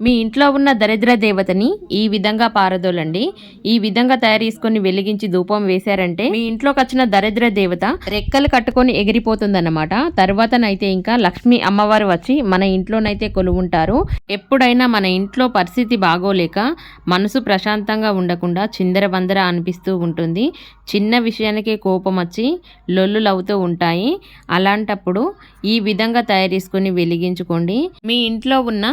మీ ఇంట్లో ఉన్న దరిద్ర దేవతని ఈ విధంగా పారదోలండి. ఈ విధంగా తయారు చేసుకొని వెలిగించి ధూపం వేశారంటే మీ ఇంట్లోకి వచ్చిన దరిద్ర దేవత రెక్కలు కట్టుకొని ఎగిరిపోతుందన్నమాట. తర్వాతనైతే ఇంకా లక్ష్మీ అమ్మవారు వచ్చి మన ఇంట్లోనైతే కొలువుంటారు. ఎప్పుడైనా మన ఇంట్లో పరిస్థితి బాగోలేక మనసు ప్రశాంతంగా ఉండకుండా చిందరబందర అనిపిస్తూ ఉంటుంది. చిన్న విషయానికే కోపం వచ్చి లొల్లులు అవుతూ ఉంటాయి. అలాంటప్పుడు ఈ విధంగా తయారు చేసుకొని వెలిగించుకోండి. మీ ఇంట్లో ఉన్న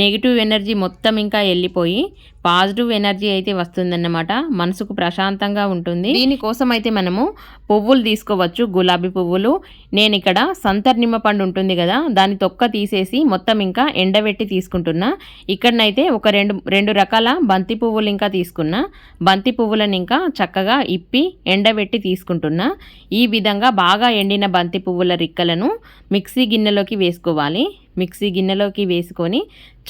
నెగిటివ్ ఎనర్జీ మొత్తం ఇంకా వెళ్ళిపోయి పాజిటివ్ ఎనర్జీ అయితే వస్తుందన్నమాట. మనసుకు ప్రశాంతంగా ఉంటుంది. దీనికోసం అయితే మనము పువ్వులు తీసుకోవచ్చు గులాబీ పువ్వులు. నేను ఇక్కడ సంతర్ నిమ్మ పండు ఉంటుంది కదా దాని తొక్క తీసేసి మొత్తం ఇంకా ఎండబెట్టి తీసుకుంటున్నా. ఇక్కడనైతే ఒక రెండు రెండు రకాల బంతి పువ్వులు ఇంకా తీసుకున్నా. బంతి పువ్వులను ఇంకా చక్కగా ఇప్పి ఎండబెట్టి తీసుకుంటున్నా. ఈ విధంగా బాగా ఎండిన బంతి పువ్వుల రిక్కలను మిక్సీ గిన్నెలోకి వేసుకోవాలి. మిక్సీ గిన్నెలోకి వేసుకొని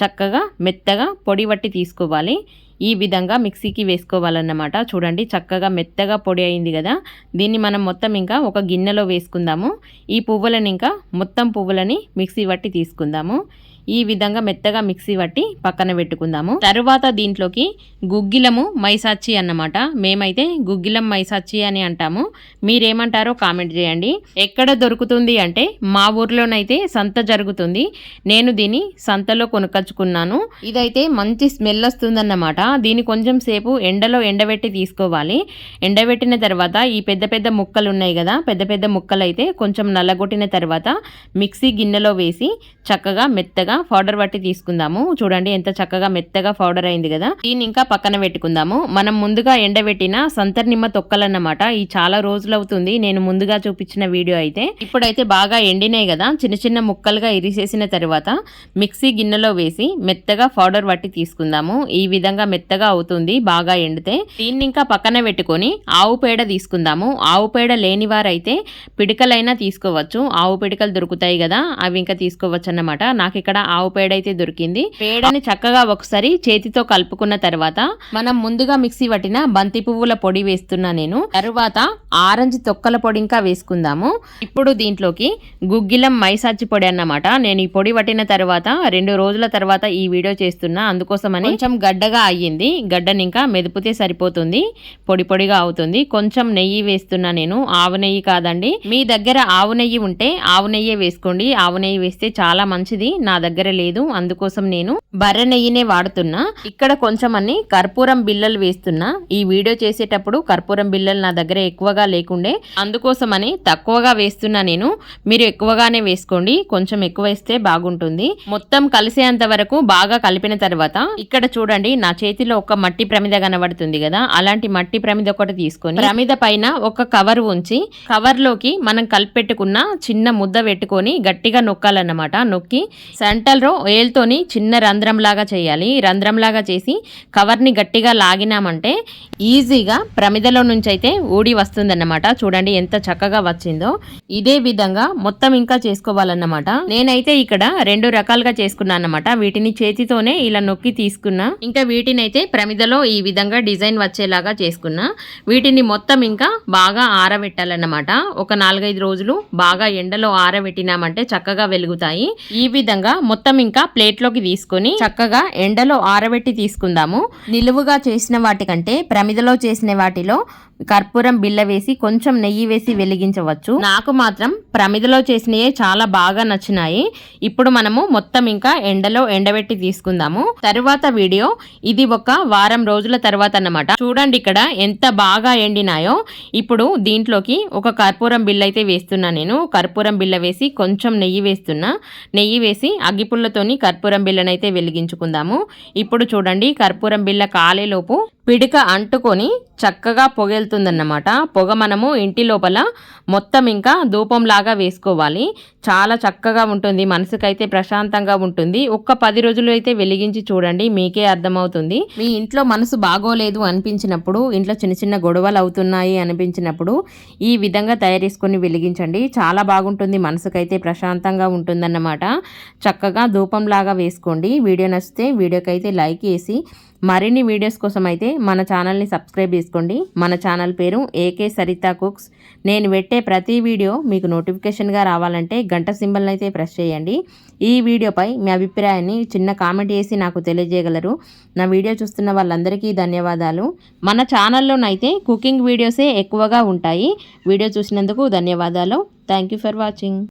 చక్కగా మెత్తగా పొడి వట్టి తీసుకోవాలి. ఈ విధంగా మిక్సీకి వేసుకోవాలన్నమాట. చూడండి చక్కగా మెత్తగా పొడి అయింది కదా. దీన్ని మనం మొత్తం ఇంకా ఒక గిన్నెలో వేసుకుందాము. ఈ పువ్వులను ఇంకా మొత్తం పువ్వులని మిక్సీ బట్టి తీసుకుందాము. ఈ విధంగా మెత్తగా మిక్సీ పట్టి పక్కన పెట్టుకుందాము. తరువాత దీంట్లోకి గుగ్గిలము మైసాచి అన్నమాట. మేమైతే గుగ్గిలం మైసాచి అని అంటాము. మీరేమంటారో కామెంట్ చేయండి. ఎక్కడ దొరుకుతుంది అంటే మా ఊర్లోనైతే సంత జరుగుతుంది. నేను దీన్ని సంతలో కొనుక్కొచ్చుకున్నాను. ఇదైతే మంచి స్మెల్ వస్తుందన్నమాట. దీన్ని కొంచెం సేపు ఎండలో ఎండబెట్టి తీసుకోవాలి. ఎండబెట్టిన తర్వాత ఈ పెద్ద పెద్ద ముక్కలు ఉన్నాయి కదా పెద్ద పెద్ద ముక్కలు అయితే కొంచెం నల్లగొట్టిన తర్వాత మిక్సీ గిన్నెలో వేసి చక్కగా మెత్తగా పౌడర్ పట్టి తీసుకుందాము. చూడండి ఎంత చక్కగా మెత్తగా పౌడర్ అయింది కదా. దీన్ని ఇంకా పక్కన పెట్టుకుందాము. మనం ముందుగా ఎండబెట్టిన సంతర్ నిమ్మ తొక్కలన్నమాట. ఈ చాలా రోజులు అవుతుంది. నేను ముందుగా చూపించిన వీడియో అయితే. ఇప్పుడైతే బాగా ఎండినాయి కదా. చిన్న చిన్న ముక్కలుగా ఇరిసేసిన తర్వాత మిక్సీ గిన్నెలో వేసి మెత్తగా పౌడర్ పట్టి తీసుకుందాము. ఈ విధంగా మెత్తగా అవుతుంది బాగా ఎండితే. దీన్ని ఇంకా పక్కన పెట్టుకొని ఆవు పేడ తీసుకుందాము. ఆవు పేడ లేని వారైతే పిడికలైనా తీసుకోవచ్చు. ఆవు పిడికలు దొరుకుతాయి కదా అవి ఇంకా తీసుకోవచ్చు అన్నమాట నాకు ఇక్కడ ఆవు పేడ అయితే దొరికింది. పేడని చక్కగా ఒకసారి చేతితో కలుపుకున్న తర్వాత మనం ముందుగా మిక్సీ పట్టిన బంతి పువ్వుల పొడి వేస్తున్నా నేను. తరువాత ఆరెంజ్ తొక్కల పొడి ఇంకా వేసుకుందాము. ఇప్పుడు దీంట్లోకి గుగ్గిలం మైసాచి పొడి అన్నమాట. నేను ఈ పొడి పట్టిన తర్వాత రెండు రోజుల తర్వాత ఈ వీడియో చేస్తున్నా. అందుకోసమని కొంచెం గడ్డగా అయ్యింది. గడ్డని ఇంకా మెదిపితే సరిపోతుంది. పొడి పొడిగా అవుతుంది. కొంచెం నెయ్యి వేస్తున్నా నేను. ఆవు నెయ్యి కాదండి. మీ దగ్గర ఆవు నెయ్యి ఉంటే ఆవు నెయ్యే వేసుకోండి. ఆవు నెయ్యి వేస్తే చాలా మంచిది. నా దగ్గర దగ్గర లేదు. అందుకోసం నేను బర్రె నెయ్యినే వాడుతున్నా. ఇక్కడ కొంచెం అన్ని కర్పూరం బిల్లలు వేస్తున్నా. ఈ వీడియో చేసేటప్పుడు కర్పూరం బిల్లలు నా దగ్గర ఎక్కువగా లేకుండే. అందుకోసమని తక్కువగా వేస్తున్నా నేను. మీరు ఎక్కువగానే వేసుకోండి. కొంచెం ఎక్కువ వేస్తే బాగుంటుంది. మొత్తం కలిసేంత వరకు బాగా కలిపిన తర్వాత ఇక్కడ చూడండి నా చేతిలో ఒక మట్టి ప్రమిద కనబడుతుంది కదా. అలాంటి మట్టి ప్రమిద ఒకటి తీసుకొని ప్రమిద పైన ఒక కవర్ ఉంచి కవర్లోకి మనం కలిపెట్టుకున్న చిన్న ముద్ద పెట్టుకొని గట్టిగా నొక్కాలన్నమాట. నొక్కి గంటలో ఏల్తోని చిన్న రంధ్రం లాగా చేయాలి రంధ్రంలాగా చేసి కవర్ని గట్టిగా లాగినామంటే ఈజీగా ప్రమిదలో నుంచి అయితే ఊడి వస్తుందన్నమాట. చూడండి ఎంత చక్కగా వచ్చిందో. ఇదే విధంగా మొత్తం ఇంకా చేసుకోవాలన్నమాట. నేనైతే ఇక్కడ రెండు రకాలుగా చేసుకున్నాను అన్నమాట వీటిని చేతితోనే ఇలా నొక్కి తీసుకున్నా. ఇంకా వీటిని అయితే ప్రమిదలో ఈ విధంగా డిజైన్ వచ్చేలాగా చేసుకున్నా. వీటిని మొత్తం ఇంకా బాగా ఆరబెట్టాలన్నమాట. ఒక నాలుగైదు రోజులు బాగా ఎండలో ఆరబెట్టినామంటే చక్కగా వెలుగుతాయి. ఈ విధంగా మొత్తం ఇంకా ప్లేట్లోకి తీసుకొని చక్కగా ఎండలో ఆరబెట్టి తీసుకుందాము. నిలువుగా చేసిన వాటికంటే ప్రమిదలో చేసిన వాటిలో కర్పూరం బిల్ల వేసి కొంచెం నెయ్యి వేసి వెలిగించవచ్చు. నాకు మాత్రం ప్రమిదలో చేసినవి చాలా బాగా నచ్చినాయి. ఇప్పుడు మనము మొత్తం ఇంకా ఎండలో ఎండబెట్టి తీసుకుందాము. తరువాత వీడియో ఇది ఒక వారం రోజుల తర్వాత అన్నమాట. చూడండి ఇక్కడ ఎంత బాగా ఎండినాయో. ఇప్పుడు దీంట్లోకి ఒక కర్పూరం బిల్ల అయితే వేస్తున్నా నేను. కర్పూరం బిల్ల వేసి కొంచెం నెయ్యి వేస్తున్నా. నెయ్యి వేసి అగ్గిపుల్లతోని కర్పూరం బిళ్ళనైతే వెలిగించుకుందాము. ఇప్పుడు చూడండి కర్పూరం బిళ్ళ కాలేలోపు పిడిక అంటుకొని చక్కగా పొగెళ్తుందన్నమాట. పొగ మనము ఇంటి లోపల మొత్తం ఇంకా ధూపంలాగా వేసుకోవాలి. చాలా చక్కగా ఉంటుంది. మనసుకైతే ప్రశాంతంగా ఉంటుంది. ఒక్క పది రోజులు అయితే వెలిగించి చూడండి. మీకే అర్థమవుతుంది. మీ ఇంట్లో మనసు బాగోలేదు అనిపించినప్పుడు ఇంట్లో చిన్న చిన్న గొడవలు అవుతున్నాయి అనిపించినప్పుడు ఈ విధంగా తయారు చేసుకొని వెలిగించండి. చాలా బాగుంటుంది. మనసుకైతే ప్రశాంతంగా ఉంటుందన్నమాట. చక్కగా ధూపంలాగా వేసుకోండి. వీడియో నచ్చితే వీడియోకైతే లైక్ వేసి మరిన్ని వీడియోస్ కోసం అయితే మన ఛానల్ని సబ్స్క్రైబ్ చేసుకోండి. మన ఛానల్ పేరు ఏకే సరిత కుక్స్ నేను పెట్టే ప్రతి వీడియో మీకు నోటిఫికేషన్గా రావాలంటే గంట సింబల్ని అయితే ప్రెస్ చేయండి. ఈ వీడియోపై మీ అభిప్రాయాన్ని చిన్న కామెంట్ చేసి నాకు తెలియజేయగలరు. నా వీడియో చూస్తున్న వాళ్ళందరికీ ధన్యవాదాలు. మన ఛానల్లోనైతే కుకింగ్ వీడియోసే ఎక్కువగా ఉంటాయి. వీడియో చూసినందుకు ధన్యవాదాలు. Thank you for watching